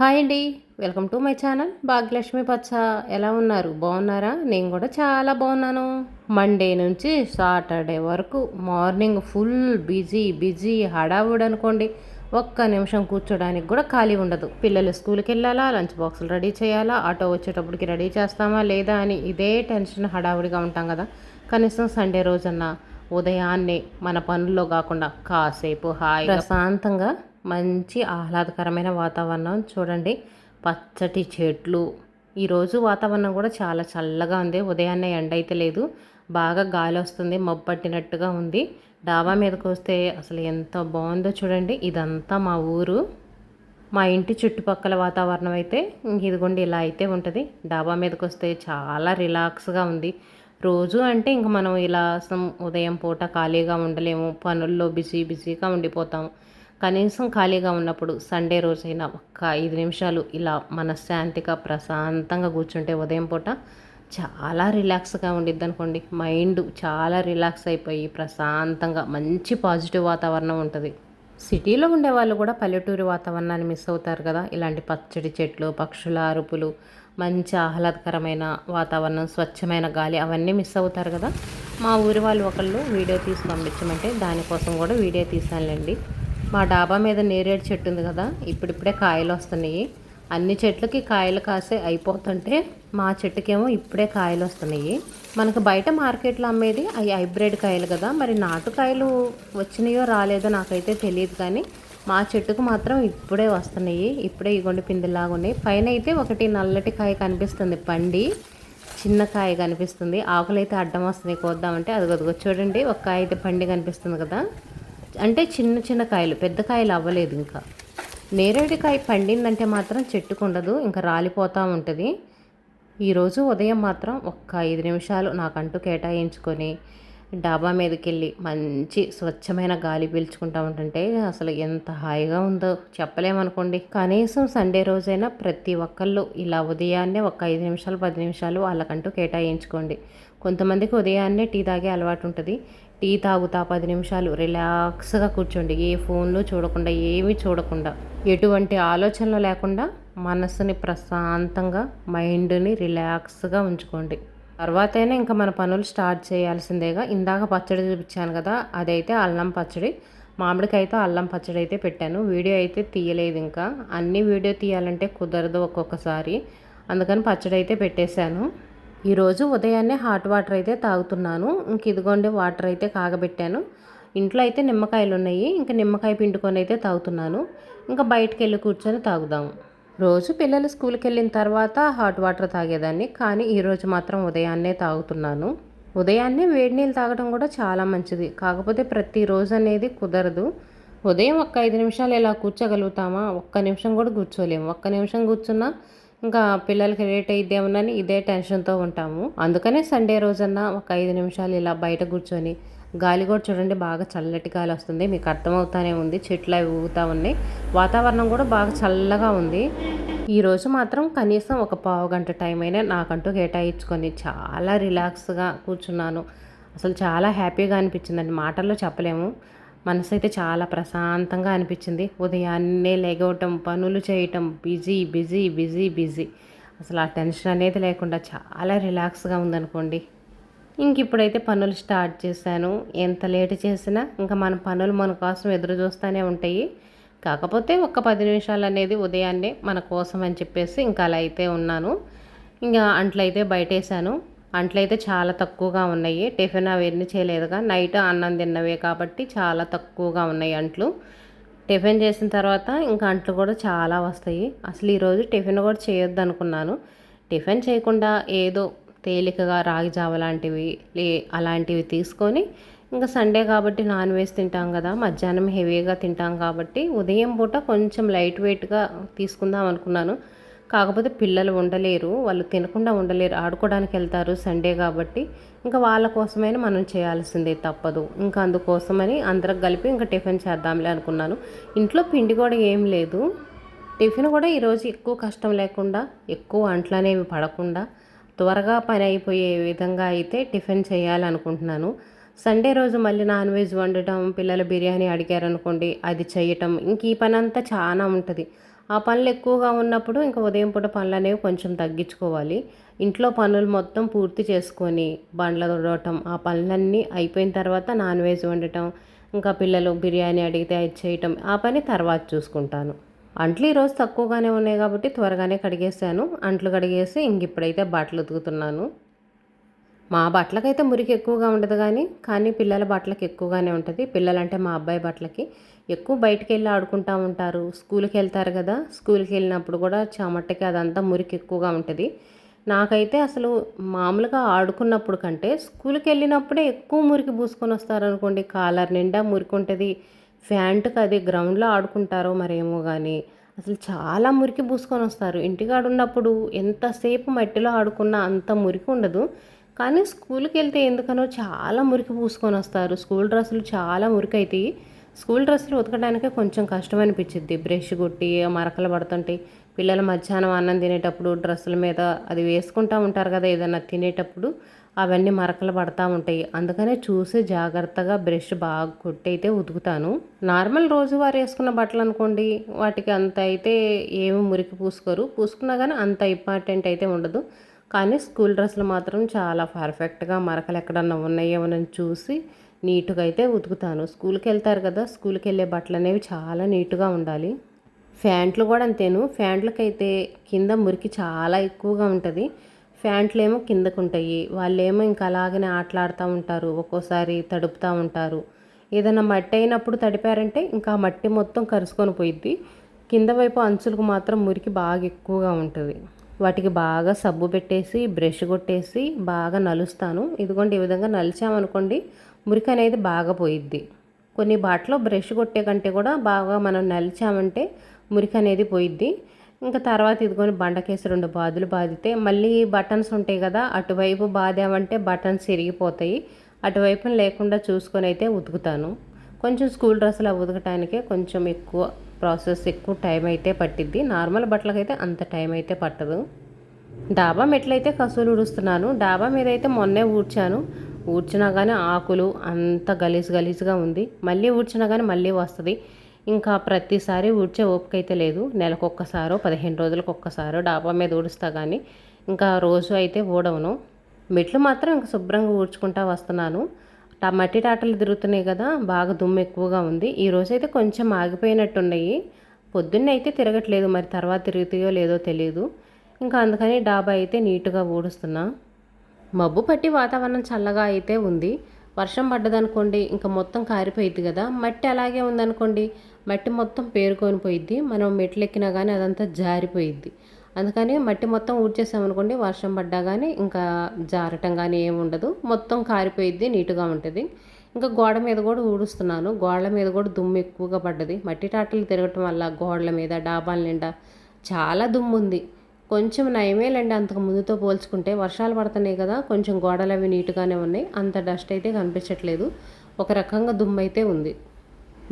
Hi అండి. Welcome to my channel Bhagyalakshmi పచ్చ. ఎలా ఉన్నారు? బాగున్నారా? నేను కూడా చాలా బాగున్నాను. మండే నుంచి సాటర్డే వరకు మార్నింగ్ ఫుల్ బిజీ బిజీ హడావుడ్ అనుకోండి. ఒక్క నిమిషం కూర్చోడానికి కూడా ఖాళీ ఉండదు. పిల్లలు స్కూల్కి వెళ్ళాలా? లంచ్ బాక్సులు రెడీ చేయాలా? ఆటో వచ్చేటప్పటికి రెడీ చేస్తామా లేదా అని ఇదే టెన్షన్ హడావుడిగా ఉంటాం కదా. కనీసం సండే రోజన్నా ఉదయాన్నే మన పనుల్లో కాకుండా కాసేపు హాయి ప్రశాంతంగా మంచి ఆహ్లాదకరమైన వాతావరణం. చూడండి పచ్చటి చెట్లు. ఈరోజు వాతావరణం కూడా చాలా చల్లగా ఉంది. ఉదయాన్నే ఎండ అయితే లేదు. బాగా గాలి వస్తుంది మబ్బు పట్టినట్టుగా ఉంది. డాబా మీదకి వస్తే అసలు ఎంత బాగుందో చూడండి. ఇదంతా మా ఊరు. మా ఇంటి చుట్టుపక్కల వాతావరణం అయితే ఇదిగోండి ఇలా అయితే ఉంటుంది. డాబా మీదకి వస్తే చాలా రిలాక్స్గా ఉంది. రోజు అంటే ఇంక మనం ఇలా ఉదయం పూట ఖాళీగా ఉండలేము. పనుల్లో బిజీ బిజీగా ఉండిపోతాం. కనీసం ఖాళీగా ఉన్నప్పుడు సండే రోజైనా ఒక్క ఐదు నిమిషాలు ఇలా మనశ్శాంతిగా ప్రశాంతంగా కూర్చుంటే ఉదయం పూట చాలా రిలాక్స్గా ఉండిద్ది అనుకోండి. మైండ్ చాలా రిలాక్స్ అయిపోయి ప్రశాంతంగా మంచి పాజిటివ్ వాతావరణం ఉంటుంది. సిటీలో ఉండే వాళ్ళు కూడా పల్లెటూరి వాతావరణాన్ని మిస్ అవుతారు కదా. ఇలాంటి పచ్చడి చెట్లు పక్షుల అరుపులు మంచి ఆహ్లాదకరమైన వాతావరణం స్వచ్ఛమైన గాలి అవన్నీ మిస్ అవుతారు కదా. మా ఊరి వాళ్ళు ఒకళ్ళు వీడియో తీసి పంపించమంటే దానికోసం కూడా వీడియో తీసానులేండి మా డాబా మీద నేరేడు చెట్టు ఉంది కదా ఇప్పుడిప్పుడే కాయలు వస్తున్నాయి. అన్ని చెట్లకి కాయలు కాసే అయిపోతుంటే మా చెట్టుకేమో ఇప్పుడే కాయలు వస్తున్నాయి. మనకు బయట మార్కెట్లో అమ్మేది అవి హైబ్రిడ్ కాయలు కదా మరి నాటుకాయలు వచ్చినాయో రాలేదో నాకైతే తెలియదు కానీ మా చెట్టుకు మాత్రం ఇప్పుడే వస్తున్నాయి. ఇప్పుడే ఇగొండి పిందిలాగా ఉన్నాయి. పైన అయితే ఒకటి నల్లటి కాయ కనిపిస్తుంది పండి చిన్న కాయ కనిపిస్తుంది. ఆకులు అయితే అడ్డం వస్తున్నాయి కోద్దామంటే అది అదిగో చూడండి ఒక కాయ అయితే పండి కనిపిస్తుంది కదా. అంటే చిన్న చిన్న కాయలు పెద్ద కాయలు అవ్వలేదు ఇంకా. నేరేడుకాయ పండిందంటే మాత్రం చెట్టుకుండదు ఇంకా రాలిపోతూ ఉంటుంది. ఈరోజు ఉదయం మాత్రం ఒక్క ఐదు నిమిషాలు నాకంటూ కేటాయించుకొని డాబా మీదకి వెళ్ళి మంచి స్వచ్ఛమైన గాలి పీల్చుకుంటా ఉంటుంటే అసలు ఎంత హాయిగా ఉందో చెప్పలేమనుకోండి. కనీసం సండే రోజైనా ప్రతి ఒక్కళ్ళు ఇలా ఉదయాన్నే ఒక ఐదు నిమిషాలు పది నిమిషాలు వాళ్ళకంటూ కేటాయించుకోండి. కొంతమందికి ఉదయాన్నే టీ తాగే అలవాటు ఉంటుంది టీ తాగుతా పది నిమిషాలు రిలాక్స్గా కూర్చోండి. ఏ ఫోన్లు చూడకుండా ఏమీ చూడకుండా. ఎటువంటి ఆలోచనలు లేకుండా మనసుని ప్రశాంతంగా మైండ్ని రిలాక్స్గా ఉంచుకోండి. తర్వాతైనా ఇంకా మన పనులు స్టార్ట్ చేయాల్సిందేగా. ఇందాక పచ్చడి చూపించాను కదా అదైతే అల్లం పచ్చడి. మామిడికైతే అల్లం పచ్చడి అయితే పెట్టాను. వీడియో అయితే తీయలేదు ఇంకా. అన్ని వీడియో తీయాలంటే కుదరదు ఒక్కొక్కసారి. అందుకని పచ్చడి అయితే పెట్టేశాను. ఈరోజు ఉదయాన్నే హాట్ వాటర్ అయితే తాగుతున్నాను. ఇంక ఇదిగోండి వాటర్ అయితే కాగబెట్టాను. ఇంట్లో అయితే నిమ్మకాయలు ఉన్నాయి. ఇంకా నిమ్మకాయ పిండుకొని అయితే తాగుతున్నాను. ఇంకా బయటకు వెళ్ళి కూర్చొని తాగుదాము రోజు పిల్లలు స్కూల్కి వెళ్ళిన తర్వాత హాట్ వాటర్ తాగేదాన్ని. కానీ ఈరోజు మాత్రం ఉదయాన్నే తాగుతున్నాను. ఉదయాన్నే వేడి నీళ్ళు తాగడం కూడా చాలా మంచిది. కాకపోతే ప్రతిరోజు అనేది కుదరదు. ఉదయం ఒక్క ఐదు నిమిషాలు ఇలా కూర్చోగలుగుతామా? ఒక్క నిమిషం కూడా కూర్చోలేము. ఒక్క నిమిషం కూర్చున్నా ఇంకా పిల్లలకి లేట్ అయిద్దామని ఇదే టెన్షన్తో ఉంటాము. అందుకనే సండే రోజన్నా ఒక ఐదు నిమిషాలు ఇలా బయట కూర్చొని గాలి కూడా చూడండి బాగా చల్లటి గాలి వస్తుంది. మీకు అర్థమవుతానే ఉంది. చెట్లు అవి ఊగుతూ ఉన్నాయి. వాతావరణం కూడా బాగా చల్లగా ఉంది. ఈరోజు మాత్రం కనీసం ఒక పావు గంట టైం అయినా నాకంటూ కేటాయించుకొని చాలా రిలాక్స్గా కూర్చున్నాను. అసలు చాలా హ్యాపీగా అనిపించిందండి. మాటల్లో చెప్పలేము. మనసు అయితే చాలా ప్రశాంతంగా అనిపించింది. ఉదయాన్నే లేగవటం పనులు చేయటం బిజీ బిజీ బిజీ బిజీ. అసలు ఆ టెన్షన్ అనేది లేకుండా చాలా రిలాక్స్గా ఉందనుకోండి. ఇంక ఇప్పుడైతే పనులు స్టార్ట్ చేశాను. ఎంత లేట్ చేసినా ఇంకా మన పనులు మన కోసం ఎదురు చూస్తూనే ఉంటాయి. కాకపోతే ఒక పది నిమిషాలు అనేది ఉదయాన్నే మన కోసం అని చెప్పేసి ఇంకా అలా అయితే ఉన్నాను. ఇంకా అంట్లయితే బయటేసాను అంట్లు అయితే చాలా తక్కువగా ఉన్నాయి. టిఫిన్ అవన్నీ చేయలేదుగా నైట్ అన్నం తిన్నవే కాబట్టి చాలా తక్కువగా ఉన్నాయి అంట్లు. టిఫిన్ చేసిన తర్వాత ఇంకా అంట్లు కూడా చాలా వస్తాయి. అసలు ఈరోజు టిఫిన్ కూడా చేయొద్దు అనుకున్నాను. టిఫిన్ చేయకుండా ఏదో తేలికగా రాగి జావ లాంటివి లే అలాంటివి తీసుకొని ఇంకా సండే కాబట్టి నాన్ వెజ్ తింటాం కదా. మధ్యాహ్నం హెవీగా తింటాం కాబట్టి ఉదయం పూట కొంచెం లైట్ వెయిట్గా తీసుకుందాం అనుకున్నాను. కాకపోతే పిల్లలు ఉండలేరు వాళ్ళు తినకుండా ఉండలేరు. ఆడుకోవడానికి వెళ్తారు సండే కాబట్టి. ఇంకా వాళ్ళ కోసమైనా మనం చేయాల్సిందే తప్పదు. ఇంకా అందుకోసమని అందరికి కలిపి ఇంకా టిఫిన్ చేద్దాంలే అనుకున్నాను. ఇంట్లో పిండి కూడా ఏం లేదు. టిఫిన్ కూడా ఈరోజు ఎక్కువ కష్టం లేకుండా ఎక్కువ అంట్లనేవి పడకుండా త్వరగా పని అయిపోయే విధంగా అయితే టిఫిన్ చేయాలనుకుంటున్నాను. సండే రోజు మళ్ళీ నాన్ వెజ్ వండటం పిల్లలు బిర్యానీ అడిగారనుకోండి అది చేయటం ఇంక ఈ పని అంతా చాలా ఉంటుంది. ఆ పనులు ఎక్కువగా ఉన్నప్పుడు ఇంకా ఉదయం పూట పనులు అనేవి కొంచెం తగ్గించుకోవాలి. ఇంట్లో పనులు మొత్తం పూర్తి చేసుకొని బండ్ల తుడవటం ఆ పనులన్నీ అయిపోయిన తర్వాత నాన్ వెజ్ వండటం ఇంకా పిల్లలు బిర్యానీ అడిగితే అది చేయటం ఆ పని తర్వాత చూసుకుంటాను. అంట్లు ఈరోజు తక్కువగానే ఉన్నాయి కాబట్టి త్వరగానే కడిగేసాను అంట్లు కడిగేసి ఇంక ఇప్పుడైతే బట్టలు ఉతుకుతున్నాను. మా బట్టలకైతే మురికి ఎక్కువగా ఉండదు కానీ కానీ పిల్లల బట్టలకి ఎక్కువగానే ఉంటుంది. పిల్లలంటే మా అబ్బాయి బట్టలకి ఎక్కువ బయటికి వెళ్ళి ఆడుకుంటూ ఉంటారు. స్కూల్కి వెళ్తారు కదా స్కూల్కి వెళ్ళినప్పుడు కూడా చెమటకి అదంతా మురికి ఎక్కువగా ఉంటుంది. నాకైతే అసలు మామూలుగా ఆడుకున్నప్పుడు కంటే స్కూల్కి వెళ్ళినప్పుడే ఎక్కువ మురికి పూసుకొని వస్తారనుకోండి కాలర్ నిండా మురికి ఉంటుంది. ఫ్యాంట్కి అది గ్రౌండ్లో ఆడుకుంటారో మరేమో కానీ అసలు చాలా మురికి పూసుకొని వస్తారు. ఇంటికాడ ఉన్నప్పుడు ఎంతసేపు మట్టిలో ఆడుకున్నా అంత మురికి ఉండదు. కానీ స్కూల్కి వెళ్తే ఎందుకనో చాలా మురికి పూసుకొని వస్తారు. స్కూల్ డ్రెస్సులు చాలా మురికైతాయి స్కూల్ డ్రెస్సులు ఉతకడానికే కొంచెం కష్టం అనిపించింది బ్రష్ కొట్టి మరకలు పడుతుంటాయి పిల్లలు మధ్యాహ్నం అన్నం తినేటప్పుడు డ్రెస్సుల మీద అది వేసుకుంటూ ఉంటారు కదా ఏదైనా తినేటప్పుడు అవన్నీ మరకలు పడతా ఉంటాయి. అందుకనే చూసి జాగ్రత్తగా బ్రష్ బాగా కొట్టయితే ఉతుకుతాను. నార్మల్ రోజువారు వేసుకున్న బట్టలు అనుకోండి వాటికి అంత అయితే ఏమి మురికి పూసుకోరు. పూసుకున్నా కానీ అంత ఇంపార్టెంట్ అయితే ఉండదు. కానీ స్కూల్ డ్రెస్సులు మాత్రం చాలా పర్ఫెక్ట్గా మరకలు ఎక్కడన్నా ఉన్నాయేమోనని చూసి నీట్గా అయితే ఉతుకుతాను. స్కూల్కి వెళ్తారు కదా స్కూల్కి వెళ్ళే బట్టలు అనేవి చాలా నీట్గా ఉండాలి. ఫ్యాంట్లు కూడా అంతేను. ఫ్యాంట్లకైతే కింద మురికి చాలా ఎక్కువగా ఉంటుంది. ఫ్యాంట్లు ఏమో కిందకు ఉంటాయి వాళ్ళేమో ఇంకా అలాగనే ఆటలాడుతూ ఉంటారు ఒక్కోసారి తడుపుతూ ఉంటారు. ఏదైనా మట్టి అయినప్పుడు తడిపారంటే ఇంకా మట్టి మొత్తం కరుసుకొని పోయిద్ది. కింద వైపు అంచులకు మాత్రం మురికి బాగా ఎక్కువగా ఉంటుంది. వాటికి బాగా సబ్బు పెట్టేసి బ్రష్ కొట్టేసి బాగా నలుస్తాను. ఇదిగోండి ఈ విధంగా నలిచామనుకోండి మురికి అనేది బాగా పోయిద్ది. కొన్ని బాటలో బ్రష్ కొట్టే కంటే కూడా బాగా మనం నలిచామంటే మురికి అనేది పోయిద్ది. ఇంకా తర్వాత ఇదిగోని బండకేసి రెండు బాదులు బాదితే మళ్ళీ బటన్స్ ఉంటాయి కదా అటువైపు బాదామంటే బటన్స్ ఇరిగిపోతాయి. అటువైపు లేకుండా చూసుకొని అయితే ఉతుకుతాను. కొంచెం స్కూల్ డ్రెస్సులు ఉతకటానికే కొంచెం ఎక్కువ ప్రాసెస్ ఎక్కువ టైం అయితే పట్టిద్ది. నార్మల్ బట్టలకైతే అంత టైం అయితే పట్టదు. డాబా మెట్లయితే కసువులు ఊడుస్తున్నాను. డాబా మీద అయితే మొన్నే ఊడ్చాను. ఊడ్చినా కానీ ఆకులు అంత గలీజ్ గలీజ్గా ఉంది. మళ్ళీ ఊడ్చినా కానీ మళ్ళీ వస్తుంది. ఇంకా ప్రతిసారి ఊడ్చే ఓపిక అయితే లేదు. నెలకొక్కసారో పదిహేను రోజులకు ఒక్కసారో డాబా మీద ఊడుస్తా కానీ ఇంకా రోజు అయితే ఊడవను. మెట్లు మాత్రం ఇంకా శుభ్రంగా ఊడ్చుకుంటా వస్తున్నాను. మట్టి టాటలు తిరుగుతున్నాయి కదా బాగా దుమ్ము ఎక్కువగా ఉంది. ఈ రోజు అయితే కొంచెం ఆగిపోయినట్టున్నాయి. పొద్దున్నే అయితే తిరగట్లేదు మరి తర్వాత తిరుగుతాయో లేదో తెలియదు ఇంకా అందుకని డాబా అయితే నీట్గా ఊడుస్తున్నా. మబ్బు పట్టి వాతావరణం చల్లగా అయితే ఉంది. వర్షం పడ్డదనుకోండి ఇంకా మొత్తం కారిపోయిద్ది కదా. మట్టి అలాగే ఉందనుకోండి మట్టి మొత్తం పేరుకొని పోయిద్ది. మనం మెట్లు ఎక్కినా కానీ అదంతా జారిపోయిద్ది. అందుకని మట్టి మొత్తం ఊడ్చేసామనుకోండి వర్షం పడ్డా కానీ ఇంకా జారటం కానీ ఏమి ఉండదు. మొత్తం కారిపోయిద్ది నీట్గా ఉంటుంది. ఇంకా గోడ మీద కూడా ఊడుస్తున్నాను. గోడల మీద కూడా దుమ్ము ఎక్కువగా పడ్డది. మట్టి టాటలు తిరగటం వల్ల గోడల మీద డాబాల నిండా చాలా దుమ్ము ఉంది కొంచెం నయమేలండి అంతకు ముందుతో పోల్చుకుంటే. వర్షాలు పడుతున్నాయి కదా కొంచెం గోడలు అవి నీట్గానే ఉన్నాయి. అంత డస్ట్ అయితే కనిపించట్లేదు. ఒక రకంగా దుమ్ము అయితే ఉంది.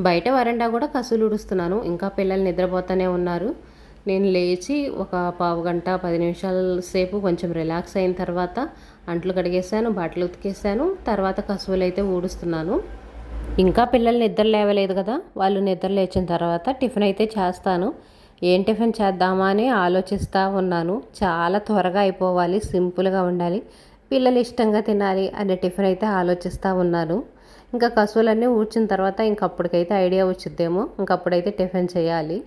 బయట వరండా కూడా కసులు ఉడుస్తున్నాను ఇంకా పిల్లలు నిద్రపోతూనే ఉన్నారు. నేను లేచి ఒక పావు గంట పది నిమిషాల సేపు కొంచెం రిలాక్స్ అయిన తర్వాత అంట్లు కడిగేసాను బట్టలు ఉతికేసాను తర్వాత కసువులు అయితే ఊడుస్తున్నాను. ఇంకా పిల్లలు నిద్ర లేవలేదు కదా వాళ్ళు నిద్ర లేచిన తర్వాత టిఫిన్ అయితే చేస్తాను. ఏం టిఫిన్ చేద్దామా అని ఆలోచిస్తూ ఉన్నాను. చాలా త్వరగా అయిపోవాలి సింపుల్గా ఉండాలి పిల్లలు ఇష్టంగా తినాలి అనే టిఫిన్ అయితే ఆలోచిస్తూ ఉన్నాను. ఇంకా కసువులన్నీ ఊడ్చిన తర్వాత ఇంకప్పటికైతే ఐడియా వచ్చిద్దేమో ఇంకప్పుడైతే టిఫిన్ చేయాలి.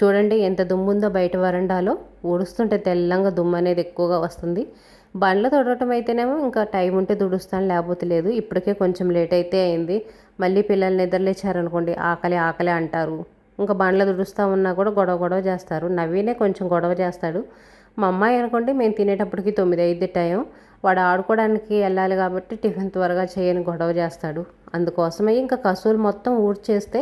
చూడండి ఎంత దుమ్ము ఉందో బయట వరండాలో ఊడుస్తుంటే తెల్లంగా దుమ్ము అనేది ఎక్కువగా వస్తుంది. బండ్లు తొడటం అయితేనేమో ఇంకా టైం ఉంటే తుడుస్తాను లేకపోతే లేదు. ఇప్పటికే కొంచెం లేట్ అయితే అయింది. మళ్ళీ పిల్లల్ని నిద్రలేచారనుకోండి ఆకలి ఆకలి అంటారు. ఇంకా బండ్లు తుడుస్తూ ఉన్నా కూడా గొడవ గొడవ చేస్తారు. నవీనే కొంచెం గొడవ చేస్తాడు. మా అమ్మాయి అనుకోండి మేము తినేటప్పటికి తొమ్మిది ఐదు టైం. వాడు ఆడుకోవడానికి వెళ్ళాలి కాబట్టి టిఫిన్ త్వరగా చేయని గొడవ చేస్తాడు. అందుకోసమే ఇంకా కసువులు మొత్తం ఊడ్చేస్తే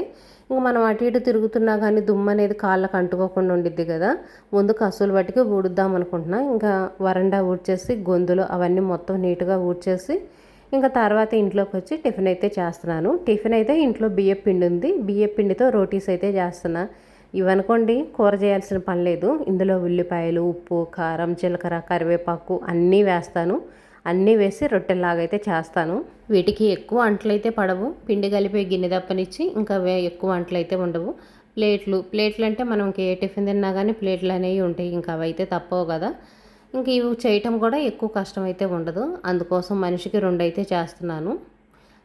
ఇంకా మనం అటు ఇటు తిరుగుతున్నా కానీ దుమ్ము అనేది కాళ్ళకు అంటుకోకుండా ఉండిద్ది కదా. ముందు కసువులు పట్టుకు ఊడుద్దాం అనుకుంటున్నా. ఇంకా వరండా ఊడ్చేసి గొంతులు అవన్నీ మొత్తం నీట్గా ఊడ్చేసి ఇంకా తర్వాత ఇంట్లోకి వచ్చి టిఫిన్ అయితే చేస్తున్నాను. టిఫిన్ అయితే ఇంట్లో బియ్య పిండి ఉంది. బియ్య పిండితో రోటీస్ అయితే చేస్తున్నాను ఇవనుకోండి కూర చేయాల్సిన పని లేదు. ఇందులో ఉల్లిపాయలు ఉప్పు కారం జీలకర్ర కరివేపాకు అన్నీ వేస్తాను. అన్నీ వేసి రొట్టెలాగైతే చేస్తాను. వీటికి ఎక్కువ అంట్లయితే పడవు. పిండి కలిపే గిన్నె తప్పనిచ్చి ఇంకా ఎక్కువ అంట్లయితే ఉండవు. ప్లేట్లు ప్లేట్లు అంటే మనం ఇంక ఏ టిఫిన్ తిన్నా కానీ ప్లేట్లు అనేవి ఉంటాయి. ఇంకా అవి అయితే తప్పవు కదా. ఇంక ఇవి చేయటం కూడా ఎక్కువ కష్టం అయితే ఉండదు. అందుకోసం మనిషికి రెండు అయితే చేస్తున్నాను.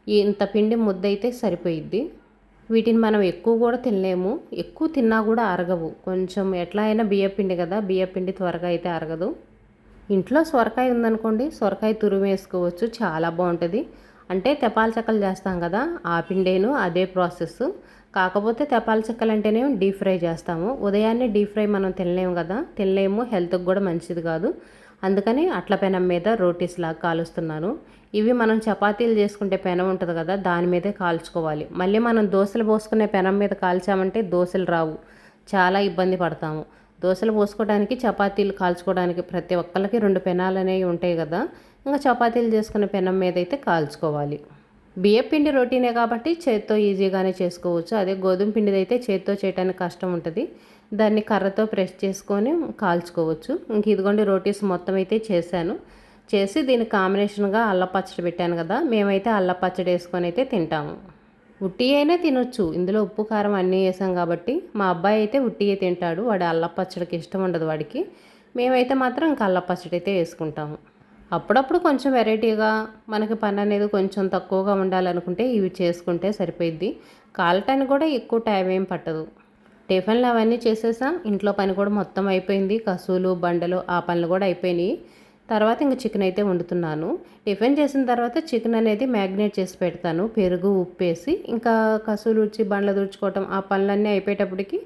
ఇంత పిండి ముద్ద అయితే సరిపోయిద్ది. వీటిని మనం ఎక్కువ కూడా తినలేము. ఎక్కువ తిన్నా కూడా అరగవు. కొంచెం ఎట్లా అయినా బియ్యపిండి కదా బియ్యపిండి త్వరగా అయితే అరగదు. ఇంట్లో సొరకాయ ఉందనుకోండి సొరకాయ తురుము వేసుకోవచ్చు చాలా బాగుంటుంది. అంటే తెపాల చెక్కలు చేస్తాం కదా ఆ పిండేను అదే ప్రాసెస్. కాకపోతే తెపాల చెక్కలు అంటేనే డీప్ ఫ్రై చేస్తాము. ఉదయాన్నే డీప్ ఫ్రై మనం తినలేము కదా తినలేము హెల్త్కి కూడా మంచిది కాదు. అందుకని అట్ల పెనం మీద రోటీస్ లాగా కాలుస్తున్నాను. ఇవి మనం చపాతీలు చేసుకుంటే పెనం ఉంటుంది కదా దాని మీదే కాల్చుకోవాలి. మళ్ళీ మనం దోశలు పోసుకునే పెనం మీద కాల్చామంటే దోశలు రావు. చాలా ఇబ్బంది పడతాము. దోశలు పోసుకోవడానికి చపాతీలు కాల్చుకోవడానికి ప్రతి ఒక్కరికి రెండు పెనాలు అనేవి ఉంటాయి కదా ఇంకా చపాతీలు చేసుకునే పెనం మీద అయితే కాల్చుకోవాలి. బియ్యం పిండి రొటీనే కాబట్టి చేత్తో ఈజీగానే చేసుకోవచ్చు. అదే గోధుమ పిండిది అయితే చేత్తో చేయడానికి కష్టం ఉంటుంది. దాన్ని కర్రతో ప్రెస్ చేసుకొని కాల్చుకోవచ్చు. ఇంక ఇదిగోండి రోటీస్ మొత్తం అయితే చేశాను. చేసి దీని కాంబినేషన్గా అల్ల పచ్చడి పెట్టాను కదా మేమైతే అల్ల పచ్చడి వేసుకొని అయితే తింటాము. ఉట్టి అయినా తినొచ్చు. ఇందులో ఉప్పు కారం అన్నీ వేసాం కాబట్టి మా అబ్బాయి అయితే ఉట్టియే తింటాడు. వాడు అల్ల పచ్చడికి ఇష్టం ఉండదు వాడికి. మేమైతే మాత్రం ఇంకా అల్ల పచ్చడి అయితే వేసుకుంటాము. అప్పుడప్పుడు కొంచెం వెరైటీగా మనకి పని అనేది కొంచెం తక్కువగా ఉండాలనుకుంటే ఇవి చేసుకుంటే సరిపోయిద్ది. కాలటానికి కూడా ఎక్కువ టైం ఏం పట్టదు. టిఫిన్లు అవన్నీ చేసేసాం. ఇంట్లో పని కూడా మొత్తం అయిపోయింది. కసువులు బండలు ఆ పనులు కూడా అయిపోయినాయి. తర్వాత ఇంకా చికెన్ అయితే వండుతున్నాను. టిఫిన్ చేసిన తర్వాత చికెన్ అనేది మ్యాగ్నేట్ చేసి పెడతాను. పెరుగు ఉప్పేసి ఇంకా కసువులు ఉడిచి బండ్లు తుడుచుకోవటం ఆ పనులన్నీ అయిపోయేటప్పటికి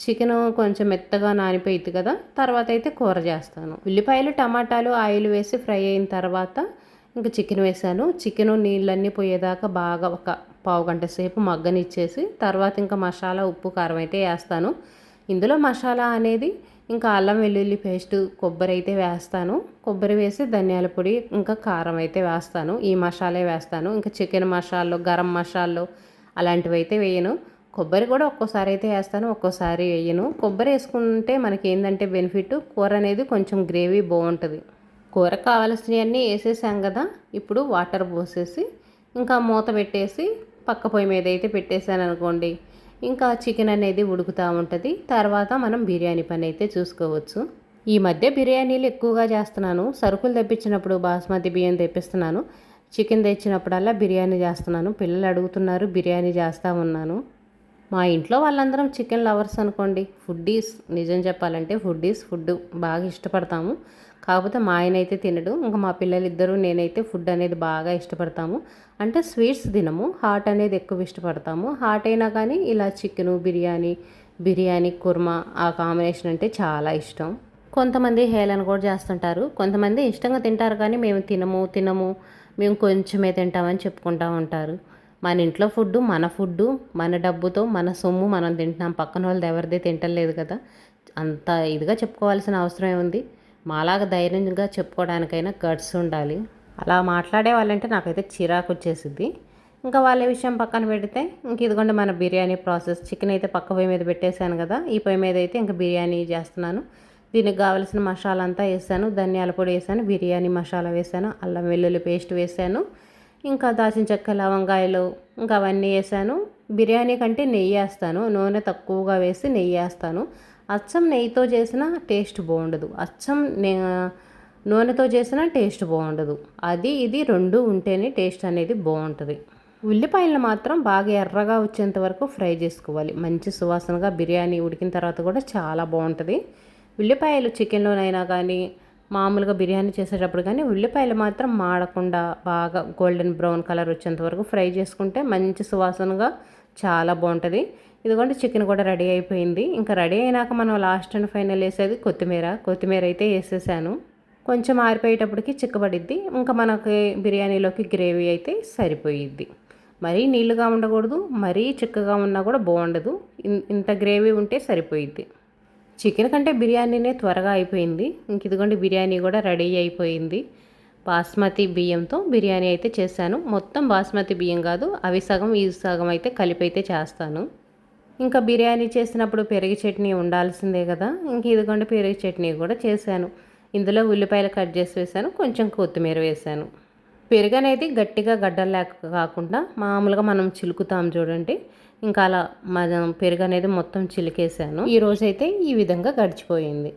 చికెన్ కొంచెం మెత్తగా నానిపోయింది కదా. తర్వాత అయితే కూర చేస్తాను. ఉల్లిపాయలు టమాటాలు ఆయిల్ వేసి ఫ్రై అయిన తర్వాత ఇంకా చికెన్ వేసాను. చికెన్ నీళ్ళన్నీ పోయేదాకా బాగా ఒక పావు గంట సేపు మగ్గనిచ్చేసి తర్వాత ఇంకా మసాలా ఉప్పు కారం అయితే వేస్తాను. ఇందులో మసాలా అనేది ఇంకా అల్లం వెల్లుల్లి పేస్ట్ కొబ్బరి అయితే వేస్తాను. కొబ్బరి వేసి ధనియాల పొడి ఇంకా కారం అయితే వేస్తాను. ఈ మసాలే వేస్తాను. ఇంకా చికెన్ మసాలాలు గరం మసాలాలు అలాంటివి అయితే వేయను. కొబ్బరి కూడా ఒక్కోసారి అయితే వేస్తాను ఒక్కోసారి వేయను. కొబ్బరి వేసుకుంటే మనకి ఏంటంటే బెనిఫిట్? కూర అనేది కొంచెం గ్రేవీ బాగుంటుంది. కూర కావలసినవన్నీ వేసేసాం కదా ఇప్పుడు వాటర్ పోసేసి ఇంకా మూత పెట్టేసి పక్క పొయ్యి మీద అయితే పెట్టేశాను అనుకోండి. ఇంకా చికెన్ అనేది ఉడుకుతూ ఉంటుంది. తర్వాత మనం బిర్యానీ పని అయితే చూసుకోవచ్చు. ఈ మధ్య బిర్యానీలు ఎక్కువగా చేస్తున్నాను. సరుకులు తెప్పించినప్పుడు బాస్మతి బియ్యం తెప్పిస్తున్నాను. చికెన్ తెచ్చినప్పుడల్లా బిర్యానీ చేస్తున్నాను. పిల్లలు అడుగుతున్నారు బిర్యానీ చేస్తూ ఉన్నాను మా ఇంట్లో వాళ్ళందరం చికెన్ లవర్స్ అనుకోండి. ఫుడ్డీస్ నిజం చెప్పాలంటే ఫుడ్డీస్ ఫుడ్. బాగా ఇష్టపడతాము. కాకపోతే మా ఆయన అయితే తినడు. ఇంకా మా పిల్లలు ఇద్దరు నేనైతే ఫుడ్ అనేది బాగా ఇష్టపడతాము. అంటే స్వీట్స్ తినము. హాట్ అనేది ఎక్కువ ఇష్టపడతాము. హాట్ అయినా కానీ ఇలా చికెను బిర్యానీ బిర్యానీ కుర్మా ఆ కాంబినేషన్ అంటే చాలా ఇష్టం. కొంతమంది హేళన కూడా చేస్తుంటారు. కొంతమంది ఇష్టంగా తింటారు కానీ మేము తినము తినము మేము కొంచెమే తింటామని చెప్పుకుంటూ ఉంటారు. మన ఇంట్లో ఫుడ్ మన ఫుడ్ మన డబ్బుతో మన సొమ్ము మనం తింటున్నాం. పక్కన వాళ్ళది ఎవరిది తింటలేదు కదా. అంత ఇదిగా చెప్పుకోవాల్సిన అవసరం ఏముంది? మాలాగా ధైర్యంగా చెప్పుకోవడానికైనా గట్స్ ఉండాలి. అలా మాట్లాడే వాళ్ళంటే నాకైతే చిరాకు వచ్చేసింది ఇంకా వాళ్ళ విషయం పక్కన పెడితే ఇంక ఇదిగోండి మన బిర్యానీ ప్రాసెస్. చికెన్ అయితే పక్క పొయ్యి మీద పెట్టేశాను కదా. ఈ పొయ్యి మీద అయితే ఇంకా బిర్యానీ చేస్తున్నాను. దీనికి కావలసిన మసాలా అంతా వేసాను. ధనియాల పొడి వేసాను. బిర్యానీ మసాలా వేసాను. అల్లం వెల్లుల్లి పేస్ట్ వేసాను. ఇంకా దాచిన చెక్క లవంగాయలు ఇంకా అవన్నీ వేసాను. బిర్యానీ కంటే నెయ్యి వేస్తాను. నూనె తక్కువగా వేసి నెయ్యి వేస్తాను. అచ్చం నెయ్యితో చేసిన టేస్ట్ బాగుండదు. అచ్చం నూనెతో చేసిన టేస్ట్ బాగుండదు. అది ఇది రెండు ఉంటేనే టేస్ట్ అనేది బాగుంటుంది. ఉల్లిపాయలను మాత్రం బాగా ఎర్రగా వచ్చేంత వరకు ఫ్రై చేసుకోవాలి. మంచి సువాసనగా బిర్యానీ ఉడికిన తర్వాత కూడా చాలా బాగుంటుంది. ఉల్లిపాయలు చికెన్లోనైనా కానీ మామూలుగా బిర్యానీ చేసేటప్పుడు కానీ ఉల్లిపాయలు మాత్రం మాడకుండా బాగా గోల్డెన్ బ్రౌన్ కలర్ వచ్చేంత వరకు ఫ్రై చేసుకుంటే మంచి సువాసనగా చాలా బాగుంటుంది. ఇదిగోండి చికెన్ కూడా రెడీ అయిపోయింది. ఇంకా రెడీ అయినాక మనం లాస్ట్ అండ్ ఫైనల్ వేసేది కొత్తిమీర. కొత్తిమీర అయితే వేసేసాను. కొంచెం ఆరిపోయేటప్పటికి చిక్కబడిద్ది. ఇంకా మనకి బిర్యానీలోకి గ్రేవీ అయితే సరిపోయిద్ది. మరీ నీళ్ళుగా ఉండకూడదు మరీ చిక్కగా ఉన్నా కూడా బాగుండదు. ఇంత గ్రేవీ ఉంటే సరిపోయిద్ది. చికెన్ కంటే బిర్యానీనే త్వరగా అయిపోయింది. ఇంక ఇదిగోండి బిర్యానీ కూడా రెడీ అయిపోయింది. బాస్మతి బియ్యంతో బిర్యానీ అయితే చేశాను. మొత్తం బాస్మతి బియ్యం కాదు అవి సగం ఈ సగం అయితే కలిపి అయితే చేస్తాను. ఇంకా బిర్యానీ చేసినప్పుడు పెరుగు చట్నీ ఉండాల్సిందే కదా. ఇంక ఇదిగోండి పెరుగు చట్నీ కూడా చేశాను. ఇందులో ఉల్లిపాయలు కట్ చేసి వేసాను కొంచెం కొత్తిమీర వేసాను పెరుగు అనేది గట్టిగా గడ్డలు లేక కాకుండా మామూలుగా మనం చిలుకుతాం చూడండి. ఇంకా అలా మన పెరుగు అనేది మొత్తం చిలికేసాను ఈ రోజైతే ఈ విధంగా గడిచిపోయింది.